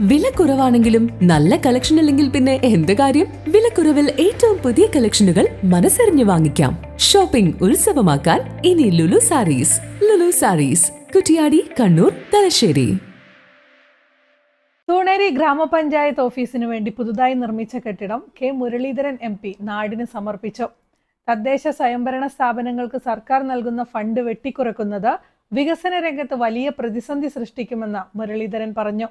വില കുറവാണെങ്കിലും നല്ല കളക്ഷൻ അല്ലെങ്കിൽ പിന്നെ എന്ത് കാര്യം? വിലക്കുറവിൽ ഏറ്റവും പുതിയ കളക്ഷനുകൾ മനസ്സറിഞ്ഞു വാങ്ങിക്കാം. ഷോപ്പിംഗ് ഉത്സവമാക്കാൻ ഇനി ലുലു സാരീസ്. ലുലു സാരീസ്. കുറ്റിയാടി കണ്ണൂർ തലശ്ശേരി. തൂണേരി ഗ്രാമപഞ്ചായത്ത് ഓഫീസിന് വേണ്ടി പുതുതായി നിർമ്മിച്ച കെട്ടിടം കെ മുരളീധരൻ എം പി നാടിന് സമർപ്പിച്ചു. തദ്ദേശ സ്വയംഭരണ സ്ഥാപനങ്ങൾക്ക് സർക്കാർ നൽകുന്ന ഫണ്ട് വെട്ടിക്കുറക്കുന്നത് വികസന രംഗത്ത് വലിയ പ്രതിസന്ധി സൃഷ്ടിക്കുമെന്ന് മുരളീധരൻ പറഞ്ഞു.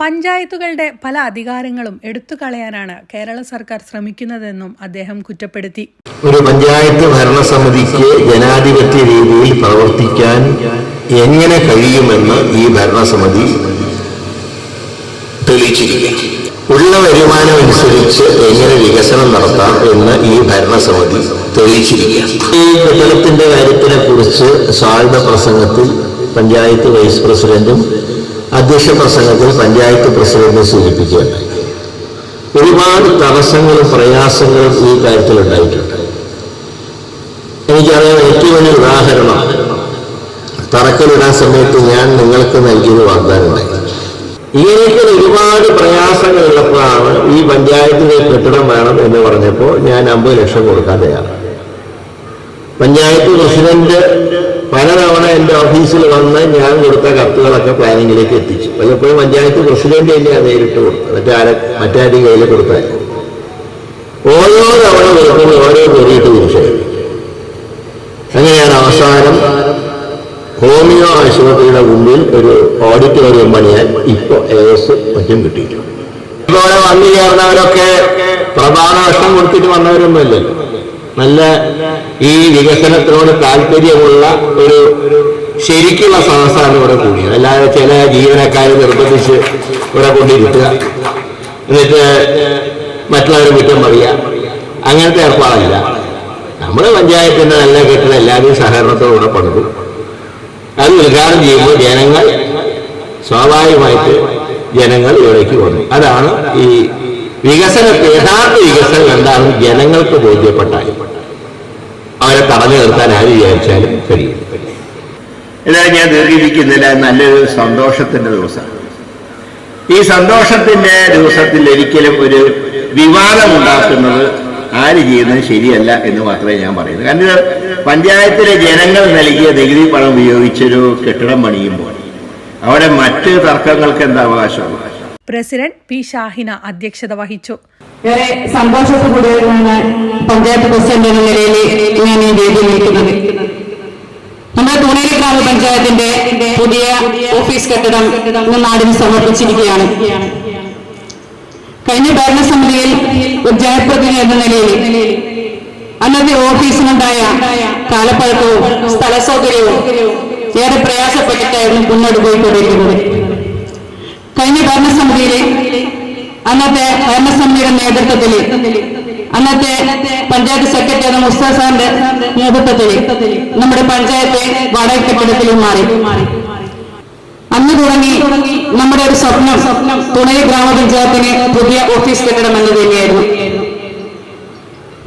പഞ്ചായത്തുകളുടെ പല അധികാരങ്ങളും എടുത്തുകളയാനാണ് കേരള സർക്കാർ ശ്രമിക്കുന്നതെന്നും അദ്ദേഹം കുറ്റപ്പെടുത്തി. ഒരു പഞ്ചായത്ത് ഭരണസമിതിക്ക് ജനാധിപത്യ രീതിയിൽ പ്രവർത്തിക്കാൻ എങ്ങനെ കഴിയുമെന്ന് ഈ ഭരണസമിതി തെളിയിച്ചിരിക്കുന്നു. ഉള്ള വരുമാനം അനുസരിച്ച് എങ്ങനെ വികസനം നടത്താം എന്ന് ഈ ഭരണസമിതി തെളിയിച്ചിരിക്കുകയാണ് ഈ കെട്ടിടത്തിന്റെ കാര്യത്തിനെ കുറിച്ച് സ്വാഗത പ്രസംഗത്തിൽ പഞ്ചായത്ത് വൈസ് പ്രസിഡന്റും അധ്യക്ഷ പ്രസംഗത്തിൽ പഞ്ചായത്ത് പ്രസിഡന്റ് സൂചിപ്പിക്കുകയുണ്ടായി. ഒരുപാട് തടസ്സങ്ങളും പ്രയാസങ്ങളും ഈ കാര്യത്തിൽ ഉണ്ടായിട്ടുണ്ട്. എനിക്കറിയാം ഏറ്റവും വലിയ ഉദാഹരണം തറക്കല്ലിടാൻ സമയത്ത് ഞാൻ നിങ്ങൾക്ക് നൽകിയത് വാഗ്ദാനമായി ഇങ്ങനെയൊക്കെ ഒരുപാട് പ്രയാസങ്ങൾ ഉള്ളപ്പോഴാണ് ഈ പഞ്ചായത്തിലെ കെട്ടിടം വേണം എന്ന് പറഞ്ഞപ്പോൾ ഞാൻ അമ്പത് ലക്ഷം കൊടുക്കാൻ തയ്യാറാണ് പഞ്ചായത്ത് പ്രസിഡന്റ് പലതവണ എന്റെ ഓഫീസിൽ വന്ന് ഞാൻ കൊടുത്ത കത്തുകളൊക്കെ പ്ലാനിങ്ങിലേക്ക് എത്തിച്ചു. പലപ്പോഴും പഞ്ചായത്ത് പ്രസിഡന്റ് തന്നെയാണ് നേരിട്ട് കൊടുത്തത്. മറ്റാരെ മറ്റാരുടെ കയ്യിൽ കൊടുത്താൽ ഓരോ തവണ കൊടുക്കുന്ന ഓരോ കയറിയിട്ട് തിരിച്ചു അങ്ങനെയാണ് അവസാനം ഹോമിയോ ആശുപത്രിയുടെ മുമ്പിൽ ഒരു ഓഡിറ്റോറിയം പണിയാൻ ഇപ്പോൾ ഏസ് മറ്റും കിട്ടിയിട്ടുണ്ട്. ഇതുപോലെ വന്നു ചേർന്നവരൊക്കെ പ്രധാന വർഷം കൊടുത്തിട്ട് വന്നവരൊന്നുമല്ലല്ലോ നല്ല ഈ വികസനത്തിനോട് താല്പര്യമുള്ള ഒരു ശരിക്കുള്ള സഹസാണ് ഇവിടെ കൂടിയത്. അല്ലാതെ ചില ജീവനക്കാരെ നിർബന്ധിച്ച് ഇവിടെ കൊണ്ടിരിക്കുക. എന്നിട്ട് മറ്റുള്ളവരെ കുറ്റം പറയുക. അങ്ങനത്തെ ഏർപ്പാടല്ല. നമ്മുടെ പഞ്ചായത്തിന്റെ നല്ല കെട്ടിട എല്ലാവരും സഹകരണത്തോടെ പണിതു. അത് ഉദ്ഘാടനം ചെയ്യുമ്പോൾ ജനങ്ങൾ സ്വാഭാവികമായിട്ട് ജനങ്ങൾ ഇവിടേക്ക് വന്നു. അതാണ് ഈ വികസനത്തെ യഥാർത്ഥ വികസനം എന്താണെന്ന് ജനങ്ങൾക്ക് ബോധ്യപ്പെട്ടാൽ അവരെ തടഞ്ഞു നിർത്താൻ ആര് വിചാരിച്ചാലും കഴിയും എന്നാലും ഞാൻ ദീർഘിപ്പിക്കുന്നില്ല നല്ലൊരു സന്തോഷത്തിന്റെ ദിവസം ഈ സന്തോഷത്തിന്റെ ദിവസത്തിൽ ഒരിക്കലും ഒരു വിവാദം ഉണ്ടാക്കുന്നത് ആര് ചെയ്യുന്നത് ശരിയല്ല എന്ന് മാത്രമേ ഞാൻ പറയുന്നു. കാരണം പഞ്ചായത്തിലെ ജനങ്ങൾ നൽകിയ നികുതി പണം ഉപയോഗിച്ചൊരു കെട്ടിടം പണിയുമ്പോൾ അവിടെ മറ്റ് തർക്കങ്ങൾക്ക് എന്താ അവകാശമുള്ളത്? പ്രസിഡന്റ് പി ഷാഹിന അധ്യക്ഷത വഹിച്ചു. ഏറെ സന്തോഷത്തോടുകൂടിയാണ് പഞ്ചായത്ത് പ്രസിഡന്റ് എന്ന നിലയിൽ ഞാൻ ഈ വേദിയിൽ നിൽക്കുന്നത്. നമ്മുടെ തൂണേരി ഗ്രാമപഞ്ചായത്തിന്റെ പുതിയ ഓഫീസ് കെട്ടിടം ഇന്ന് നാടിന് സമർപ്പിച്ചിരിക്കുകയാണ്. കഴിഞ്ഞ ഭരണസമിതിയിൽ ഒരു ജനപ്രതിനിധി എന്ന നിലയിൽ അന്നത്തെ ഓഫീസിനുണ്ടായ കാലപ്പഴക്കവും സ്ഥല സൗകര്യവും ഏറെ പ്രയാസപ്പെട്ടിട്ടായിരുന്നു മുന്നോട്ട് പോയിക്കൊണ്ടിരിക്കുന്നത്. കഴിഞ്ഞ ഭരണസമിതിയിലെ അന്നത്തെ ഭരണസമിതിയുടെ നേതൃത്വത്തിൽ അന്നത്തെ പഞ്ചായത്ത് സെക്രട്ടറി എന്ന മുസ്താദ് സാറിന്റെ നേതൃത്വത്തിൽ നമ്മുടെ പഞ്ചായത്തെ വാടക കെട്ടിടത്തിൽ മാറി. അന്ന് തുടങ്ങി നമ്മുടെ ഒരു സ്വപ്നം തുണയ ഗ്രാമപഞ്ചായത്തിന് പുതിയ ഓഫീസ് കെട്ടിടം എന്ന് തന്നെയായിരുന്നു.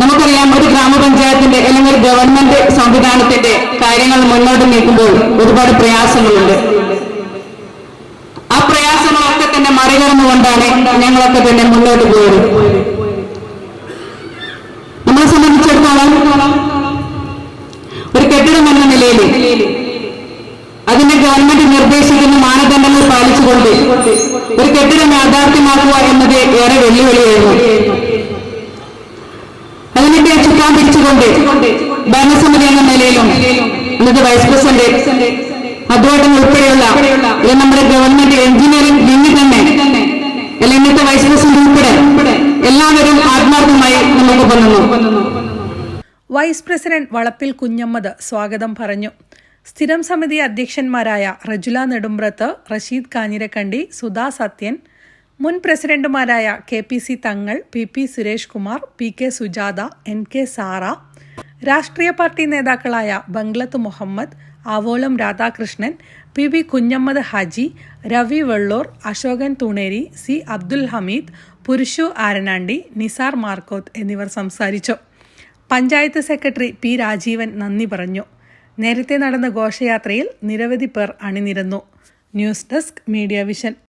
നമുക്കറിയാം ഒരു ഗ്രാമപഞ്ചായത്തിന്റെ അല്ലെങ്കിൽ ഗവൺമെന്റ് സംവിധാനത്തിന്റെ കാര്യങ്ങൾ മുന്നോട്ട് നീക്കുമ്പോൾ ഒരുപാട് പ്രയാസങ്ങളുണ്ട്. തന്നെ മറികടന്നുകൊണ്ടാണ് ഞങ്ങളൊക്കെ തന്നെ മുന്നോട്ട് പോയത്. നമ്മളെ സംബന്ധിച്ചിടത്തോളം ഒരു കെട്ടിടം എന്ന നിലയിൽ അതിന്റെ ഗവൺമെന്റ് നിർദ്ദേശിക്കുന്ന മാനദണ്ഡങ്ങൾ പാലിച്ചുകൊണ്ട് ഒരു കെട്ടിടം യാഥാർത്ഥ്യമാക്കുക എന്നത് ഏറെ വെല്ലുവിളിയായിരുന്നു. അതിനൊക്കെ ചുക്കാൻ പിടിച്ചുകൊണ്ട് ഭരണസമിതി എന്ന നിലയിലും ഇന്നത്തെ വൈസ് പ്രസിഡന്റ് അതുപോലെ ഉൾപ്പെടെയുള്ള ഇത് നമ്മുടെ ഗവൺമെന്റ് എഞ്ചിനീയറിംഗ് വിങ് തന്നെ. അല്ല ഇന്നത്തെ വൈസ് പ്രസിഡന്റ് ഉൾപ്പെടെ എല്ലാവരും ആത്മാർത്ഥമായി നമുക്കൊപ്പം നിന്നു വൈസ് പ്രസിഡന്റ് വളപ്പിൽ കുഞ്ഞമ്മദ് സ്വാഗതം പറഞ്ഞു. സ്ഥിരം സമിതി അധ്യക്ഷന്മാരായ റജുല നെടുമ്പ്രത്ത് റഷീദ് കാഞ്ഞിരക്കണ്ടി സുധാ സത്യൻ മുൻ പ്രസിഡന്റുമാരായ K P C Thangal P P Suresh Kumar P K Sujatha N K Sara രാഷ്ട്രീയ പാർട്ടി നേതാക്കളായ Banglath Muhammad Avolam Radhakrishnan P V Kunhammad Haji Ravi Velloor Ashokan Thuneri C Abdul Hameed Purushu Aranandi Nisar Markoth എന്നിവർ സംസാരിച്ചു. Panchayat secretary P Rajeevan നന്ദി പറഞ്ഞു. നേരത്തെ നടന്ന ഘോഷയാത്രയിൽ നിരവധി പേർ അണിനിരന്നു. News desk media vision.